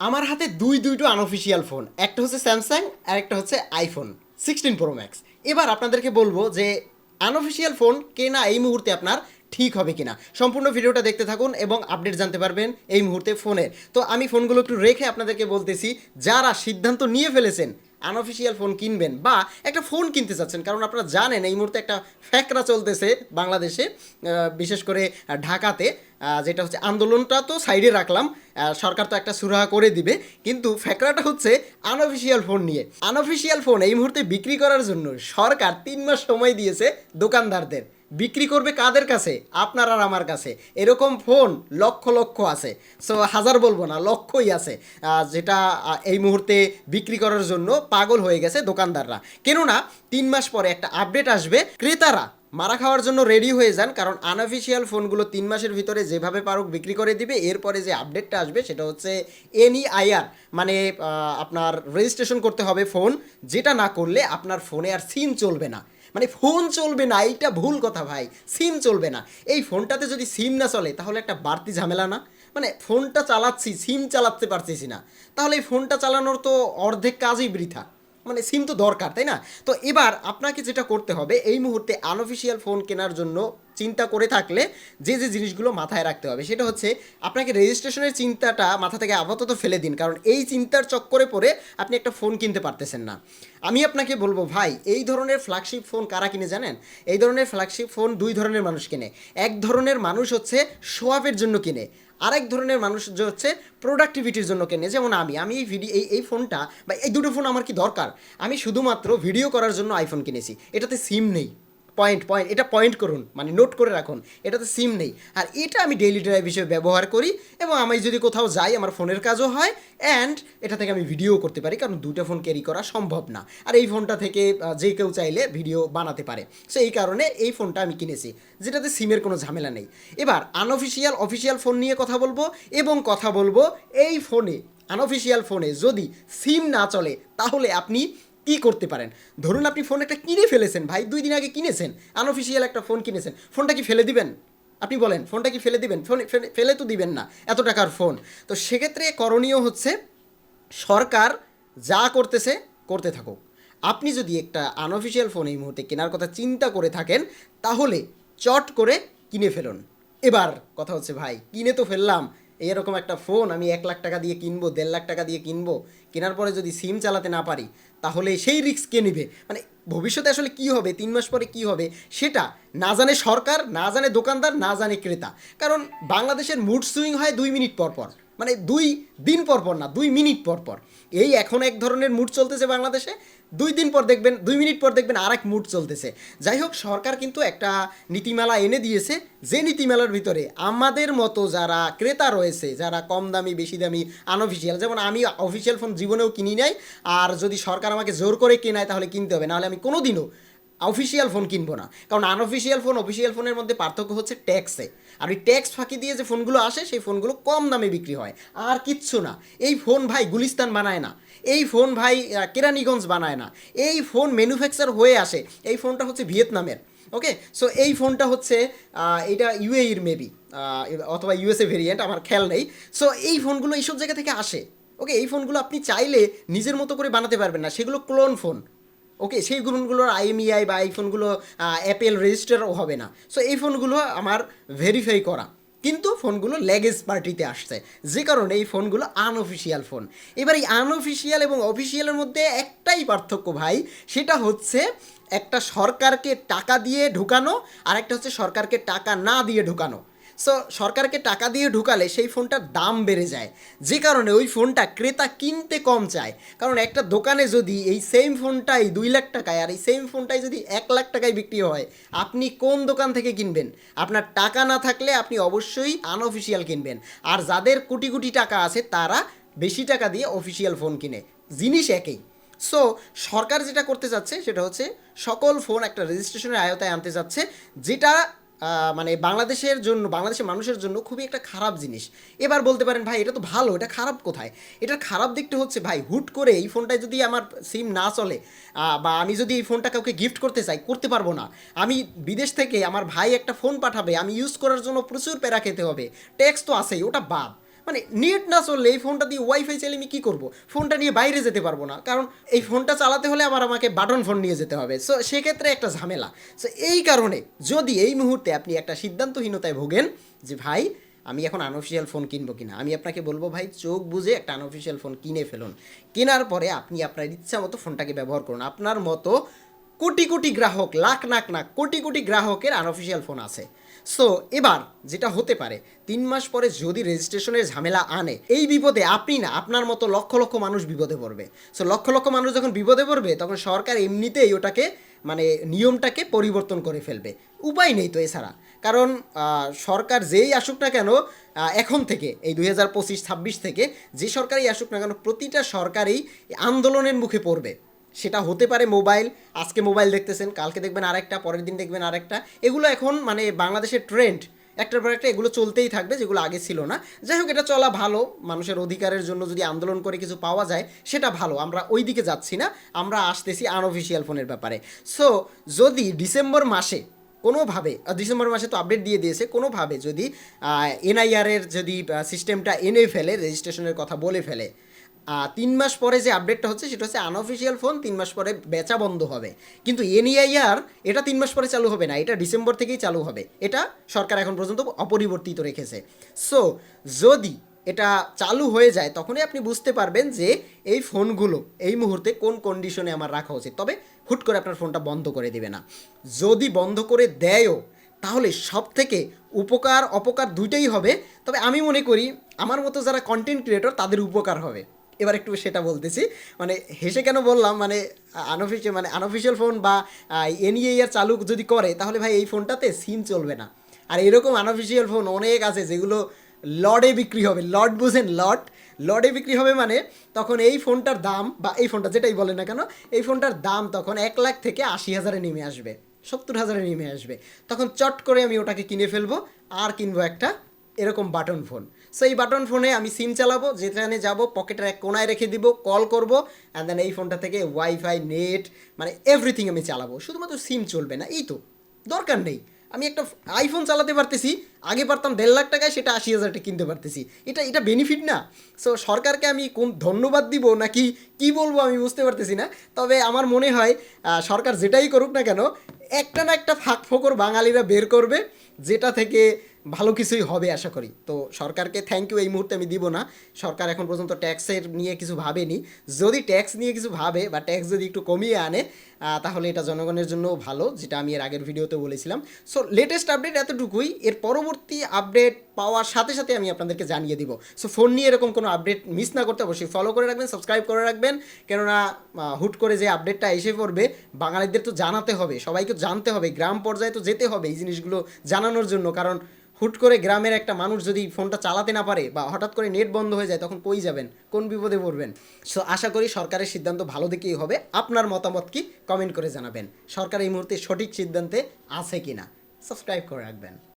আমার হাতে দুই দুইটো আনঅফিসিয়াল ফোন একটা হচ্ছে স্যামসাং আর একটা হচ্ছে আইফোন সিক্সটিন প্রো ম্যাক্স এবার আপনাদেরকে বলব যে আনঅফিসিয়াল ফোন কেনা এই মুহূর্তে আপনার ঠিক হবে কিনা। সম্পূর্ণ ভিডিওটা দেখতে থাকুন এবং আপডেট জানতে পারবেন এই মুহূর্তে ফোনের। তো আমি ফোনগুলো একটু রেখে আপনাদেরকে বলতেছি, যারা সিদ্ধান্ত নিয়ে ফেলেছেন আনঅফিসিয়াল ফোন কিনবেন বা একটা ফোন কিনতে চাচ্ছেন, কারণ আপনারা জানেন এই মুহূর্তে একটা ফ্যাকরা চলতেছে বাংলাদেশে বিশেষ করে ঢাকাতে। যেটা হচ্ছে আন্দোলনটা তো সাইডে রাখলাম সরকার তো একটা সুরাহা করে দিবে, কিন্তু ফ্যাকরাটা হচ্ছে আনঅফিসিয়াল ফোন নিয়ে। আনঅফিসিয়াল ফোন এই মুহূর্তে বিক্রি করার জন্য সরকার তিন মাস সময় দিয়েছে দোকানদারদের। বিক্রি করবে কাদের কাছে? আপনার আর আমার কাছে। এরকম ফোন লক্ষ লক্ষ আছে। সো হাজার বলব না, লক্ষই আছে যেটা এই মুহূর্তে বিক্রি করার জন্য পাগল হয়ে গেছে দোকানদাররা। কেননা, তিন মাস পরে একটা আপডেট আসবে, ক্রেতারা মারা খাওয়ার জন্য রেডি হয়ে যান, কারণ আনঅফিসিয়াল ফোনগুলো তিন মাসের ভিতরে যেভাবে পারুক বিক্রি করে দিবে। এরপরে যে আপডেটটা আসবে সেটা হচ্ছে এনি এনইআইআর মানে আপনার রেজিস্ট্রেশন করতে হবে ফোন যেটা না করলে আপনার ফোনে আর সিম চলবে না। মানে ফোন চলবে না, এইটা ভুল কথা ভাই সিম চলবে না। এই ফোনটাতে যদি সিম না চলে, তাহলে একটা বাড়তি ঝামেলা না? মানে ফোনটা চালাচ্ছি সিম চালাতে পারতেছি না। তাহলে এই ফোনটা চালানোর তো অর্ধেক কাজই বৃথা। মানে সিম তো দরকার, তাই না? তো এবার আপনাকে যেটা করতে হবে, এই মুহূর্তে আনঅফিসিয়াল ফোন কেনার জন্য চিন্তা করে থাকলে যে যে জিনিসগুলো মাথায় রাখতে হবে, সেটা হচ্ছে আপনাকে রেজিস্ট্রেশনের চিন্তাটা মাথা থেকে আপাতত ফেলে দিন, কারণ এই চিন্তার চক্করে পড়ে আপনি একটা ফোন কিনতে পারতেছেন না। আমি আপনাকে বলব, ভাই, এই ধরনের ফ্ল্যাগশিপ ফোন কারা কিনে জানেন? এই ধরনের ফ্ল্যাগশিপ ফোন দুই ধরনের মানুষ কিনে। এক ধরনের মানুষ হচ্ছে শোয়াপের জন্য কিনে। আরেক ধরনের মানুষ যে হচ্ছে প্রোডাক্টিভিটির জন্য কেনে। যেমন আমি আমি এই ভিডিও এই এই ফোনটা বা এই দুটো ফোন আমার কি দরকার? আমি শুধুমাত্র ভিডিও করার জন্য আইফোন কিনেছি। এটাতে সিম নেই। পয়েন্ট পয়েন্ট এটা পয়েন্ট করুন মানে নোট করে রাখুন, এটাতে সিম নেই। আর এটা আমি ডেইলি ড্রাইভ হিসেবে ব্যবহার করি এবং আমি যদি কোথাও যাই, আমার ফোনের কাজও হয় অ্যান্ড এটা থেকে আমি ভিডিও করতে পারি, কারণ দুটো ফোন ক্যারি করা সম্ভব না। আর এই ফোনটা থেকে যে কেউ চাইলে ভিডিও বানাতে পারে। সো এই কারণে এই ফোনটা আমি কিনেছি, যেটাতে সিমের কোনো ঝামেলা নেই। এবার আনঅফিসিয়াল অফিসিয়াল ফোন নিয়ে কথা বলব এবং কথা বলব এই ফোনে আনঅফিসিয়াল ফোনে যদি সিম না চলে, তাহলে আপনি কি করতে পারেন? ধরুন আপনি ফোন একটা কিনে ফেলেছেন, ভাই, দুই দিন আগে কিনেছেন আনঅফিসিয়াল একটা ফোন কিনেছেন ফোনটা কি ফেলে দিবেন? আপনি বলেন ফোনটা কি ফেলে দিবেন? ফোন ফেলে- ফেলে তো দিবেন না, এত টাকার ফোন তো সেক্ষেত্রে করণীয় হচ্ছে, সরকার যা করতেছে, করতে থাকুক। আপনি যদি একটা আনঅফিসিয়াল ফোন এই মুহূর্তে কেনার কথা চিন্তা করে থাকেন, তাহলে চট করে কিনে ফেলুন। এবার কথা হচ্ছে, ভাই, কিনে তো ফেললাম এরকম একটা ফোন আমি এক লাখ টাকা দিয়ে কিনবো, দেড় লাখ টাকা দিয়ে কিনবো, কেনার পরে যদি সিম চালাতে না পারি, তাহলে সেই রিস্ক কে নেবে? মানে ভবিষ্যতে আসলে কি হবে, তিন মাস পরে কি হবে, সেটা না জানে সরকার, না জানে দোকানদার, না জানে ক্রেতা। কারণ বাংলাদেশের মুড সুইং হয় দুই মিনিট পর পর মানে দুই দিন পর পর না, দুই মিনিট পর পর। এই এখন এক ধরনের মুড চলতেছে বাংলাদেশে দুই দিন পর দেখবেন, দুই মিনিট পর দেখবেন আর এক মুড চলতেছে। যাই হোক, সরকার কিন্তু একটা নীতিমালা এনে দিয়েছে যে নীতিমালার ভিতরে আমাদের মতো যারা ক্রেতা রয়েছে, যারা কম দামি, বেশি দামি আনঅফিসিয়াল যেমন আমি অফিসিয়াল ফোন জীবনেও কিনি নাই, আর যদি সরকার আমাকে জোর করে কেনায় তাহলে কিনতে হবে, নাহলে আমি কোনো দিনও অফিসিয়াল ফোন কিনবো না। কারণ আনঅফিসিয়াল ফোন অফিসিয়াল ফোনের মধ্যে পার্থক্য হচ্ছে ট্যাক্সে আর ওই ট্যাক্স ফাঁকি দিয়ে যে ফোনগুলো আসে, সেই ফোনগুলো কম দামে বিক্রি হয়। আর কিচ্ছু না। এই ফোন ভাই গুলিস্তান বানায় না। এই ফোন ভাই কেরানীগঞ্জ বানায় না। এই ফোন ম্যানুফ্যাকচার হয়ে আসে। এই ফোনটা হচ্ছে ভিয়েতনামের। ওকে সো এই ফোনটা হচ্ছে এটা ইউএইর মেবি অথবা ইউএসএ ভেরিয়েন্ট আমার খেয়াল নেই। সো এই ফোনগুলো এইসব জায়গা থেকে আসে। ওকে এই ফোনগুলো আপনি চাইলে নিজের মতো করে বানাতে পারবেন না। সেগুলো ক্লোন ফোন ওকে সেই ফোনগুলোর আইএমইআই বা এই ফোনগুলো অ্যাপেল রেজিস্টারও হবে না। সো এই ফোনগুলো আমার ভেরিফাই করা। কিন্তু ফোনগুলো লেগেজ পার্টিতে আসছে। যে কারণে এই ফোনগুলো আনঅফিসিয়াল ফোন এবার এই আনঅফিসিয়াল এবং অফিসিয়ালের মধ্যে একটাই পার্থক্য ভাই, সেটা হচ্ছে একটা সরকারকে টাকা দিয়ে ঢুকানো আর একটা হচ্ছে সরকারকে টাকা না দিয়ে ঢুকানো। সো সরকারকে টাকা দিয়ে ঢুকালে সেই ফোনটার দাম বেড়ে যায়। যে কারণে ওই ফোনটা ক্রেতা কিনতে কম চায়। কারণ একটা দোকানে যদি এই সেম ফোনটাই দুই লাখ টাকায় আর এই সেম ফোনটাই যদি এক লাখ টাকায় বিক্রি হয়, আপনি কোন দোকান থেকে কিনবেন? আপনার টাকা না থাকলে আপনি অবশ্যই আনঅফিসিয়াল কিনবেন। আর যাদের কোটি কোটি টাকা আছে, তারা বেশি টাকা দিয়ে অফিসিয়াল ফোন কিনে। জিনিস একই। সো সরকার যেটা করতে চাচ্ছে, সেটা হচ্ছে সকল ফোন একটা রেজিস্ট্রেশনের আয়তায় আনতে চাচ্ছে, যেটা মানে বাংলাদেশের জন্য, বাংলাদেশের মানুষের জন্য খুবই একটা খারাপ জিনিস। এবার বলতে পারেন, ভাই, এটা তো ভালো, এটা খারাপ কোথায়? এটার খারাপ দিকটা হচ্ছে, ভাই, হুট করে এই ফোনটায় যদি আমার সিম না চলে বা আমি যদি এই ফোনটা কাউকে গিফট করতে চাই, করতে পারব না। আমি বিদেশ থেকে আমার ভাই একটা ফোন পাঠাবে, আমি ইউজ করার জন্য প্রচুর প্যারা খেতে হবে। ট্যাক্স তো আছেই, ওটা বাদ। মানে নেট না চললে এই ফোনটা দিয়ে ওয়াইফাই চাইলে আমি কী করব? ফোনটা নিয়ে বাইরে যেতে পারব না। কারণ এই ফোনটা চালাতে হলে আবার আমাকে বাটন ফোন নিয়ে যেতে হবে। সো সেক্ষেত্রে একটা ঝামেলা। সো এই কারণে যদি এই মুহূর্তে আপনি একটা সিদ্ধান্তহীনতায় ভোগেন যে, ভাই, আমি এখন আনঅফিসিয়াল ফোন কিনবো কিনা? আমি আপনাকে বলব, ভাই, চোখ বুঝে একটা আনঅফিসিয়াল ফোন কিনে ফেলুন। কেনার পরে আপনি আপনার ইচ্ছা মতো ফোনটাকে ব্যবহার করুন। আপনার মতো কোটি কোটি গ্রাহক, লাখ লাখ না, কোটি কোটি গ্রাহকের আনঅফিসিয়াল ফোন আছে। সো এবার যেটা হতে পারে, তিন মাস পরে যদি রেজিস্ট্রেশনের ঝামেলা আনে, এই বিপদে আপনি না, আপনার মতো লক্ষ লক্ষ মানুষ বিপদে পড়বে। সো লক্ষ লক্ষ মানুষ যখন বিপদে পড়বে, তখন সরকার এমনিতেই ওটাকে মানে নিয়মটাকে পরিবর্তন করে ফেলবে। উপায় নেই তো এছাড়া। কারণ সরকার যেই আসুক না কেন এখন থেকে, এই দুই হাজার পঁচিশ ছাব্বিশ থেকে, যে সরকারই আসুক না কেন, প্রতিটা সরকারই আন্দোলনের মুখে পড়বে। সেটা হতে পারে মোবাইল, আজকে মোবাইল দেখতেছেন, কালকে দেখবেন আরেকটা, পরের দিন দেখবেন আরেকটা। এগুলো এখন মানে বাংলাদেশের ট্রেন্ড একটার পর একটা এগুলো চলতেই থাকবে, যেগুলো আগে ছিল না। যাই হোক, এটা চলা ভালো, মানুষের অধিকারের জন্য যদি আন্দোলন করে কিছু পাওয়া যায়, সেটা ভালো, আমরা ওই দিকে যাচ্ছি না, আমরা আসতেছি আনঅফিসিয়াল ফোনের ব্যাপারে। সো যদি ডিসেম্বর মাসে কোনোভাবে ডিসেম্বর মাসে তো আপডেট দিয়ে দিয়েছে, কোনোভাবে যদি এনআইআরের যদি সিস্টেমটা এনে ফেলে রেজিস্ট্রেশনের কথা বলে ফেলে তিন মাস পরে যে আপডেটটা হচ্ছে, সেটা হচ্ছে আনঅফিসিয়াল ফোন তিন মাস পরে বেচা বন্ধ হবে। কিন্তু এনইআইআর এটা তিন মাস পরে চালু হবে না, এটা ডিসেম্বর থেকেই চালু হবে। এটা সরকার এখন পর্যন্ত অপরিবর্তিত রেখেছে। সো যদি এটা চালু হয়ে যায়, তখনই আপনি বুঝতে পারবেন যে এই ফোনগুলো এই মুহূর্তে কোন কন্ডিশনে আমার রাখা উচিত। তবে হুট করে আপনার ফোনটা বন্ধ করে দেবে না। যদি বন্ধ করে দেয়ও, তাহলে সব থেকে উপকার অপকার দুইটাই হবে। তবে আমি মনে করি, আমার মতো যারা কন্টেন্ট ক্রিয়েটর তাদের উপকার হবে। এবার একটু সেটা বলতেছি। মানে হেসে কেন বললাম? মানে আনঅফিসিয়াল মানে আনঅফিসিয়াল ফোন বা এনইএআর চালু যদি করে, তাহলে ভাই এই ফোনটাতে সিম চলবে না। আর এরকম আনঅফিসিয়াল ফোন অনেক আছে যেগুলো লডে বিক্রি হবে। লড বুঝেন লট লডে বিক্রি হবে মানে তখন এই ফোনটার দাম বা এই ফোনটা যেটাই বলে না কেন, এই ফোনটার দাম তখন এক লাখ থেকে আশি হাজারে নেমে আসবে, সত্তর হাজারে নেমে আসবে। তখন চট করে আমি ওটাকে কিনে ফেলব, আর কিনবো একটা এরকম বাটন ফোন সো এই বাটন ফোনে আমি সিম চালাবো, যেখানে যাব পকেটের এক কোনায় রেখে দিব কল করব অ্যান্ড দেন এই ফোনটা থেকে ওয়াইফাই নেট মানে এভরিথিং আমি চালাবো। শুধুমাত্র সিম চলবে না, এই তো, দরকার নেই। আমি একটা আইফোন চালাতে পারতেছি, আগে পারতাম দেড় লাখ টাকায়, সেটা আশি হাজারটা কিনতে পারতেছি। এটা এটা বেনিফিট না। সো সরকারকে আমি কোন ধন্যবাদ দিব, নাকি কি বলব আমি বুঝতে পারতেছি না। তবে আমার মনে হয় সরকার যেটাই করুক না কেন, একটা না একটা ফাঁক ফোকর বাঙালিরা বের করবে, যেটা থেকে ভালো কিছুই হবে আশা করি। তো সরকারকে থ্যাংক ইউ এই মুহূর্তে আমি দিব না। সরকার এখন পর্যন্ত ট্যাক্সের নিয়ে কিছু ভাবেনি। যদি ট্যাক্স নিয়ে কিছু ভাবে বা ট্যাক্স যদি একটু কমিয়ে আনে তাহলে এটা জনগণের জন্য ভালো, যেটা আমি এর আগের ভিডিওতে বলেছিলাম। সো লেটেস্ট আপডেট এতটুকুই। এর পরবর্তী আপডেট পাওয়ার সাথে সাথে আমি আপনাদেরকে জানিয়ে দিব। সো ফোন নিয়ে এরকম কোনো আপডেট মিস না করতে অবশ্যই ফলো করে রাখবেন সাবস্ক্রাইব করে রাখবেন। কেননা হুট করে যে আপডেটটা এসে পড়বে, বাঙালিদের তো জানাতে হবে, সবাইকে জানতে হবে, গ্রাম পর্যায়ে তো যেতে হবে এই জিনিসগুলো জানানোর জন্য। কারণ, হুট করে গ্রামের একটা মানুষ যদি ফোনটা চালাতে না পারে বা হঠাৎ করে নেট বন্ধ হয়ে যায়, তখন কই যাবেন? কোন বিপদে পড়বেন? সো আশা করি সরকারের সিদ্ধান্ত ভালো দিকেই হবে। আপনার মতামত কি? কমেন্ট করে জানাবেন। সরকার এই মুহূর্তে সঠিক সিদ্ধান্তে আছে কি না সাবস্ক্রাইব করে রাখবেন।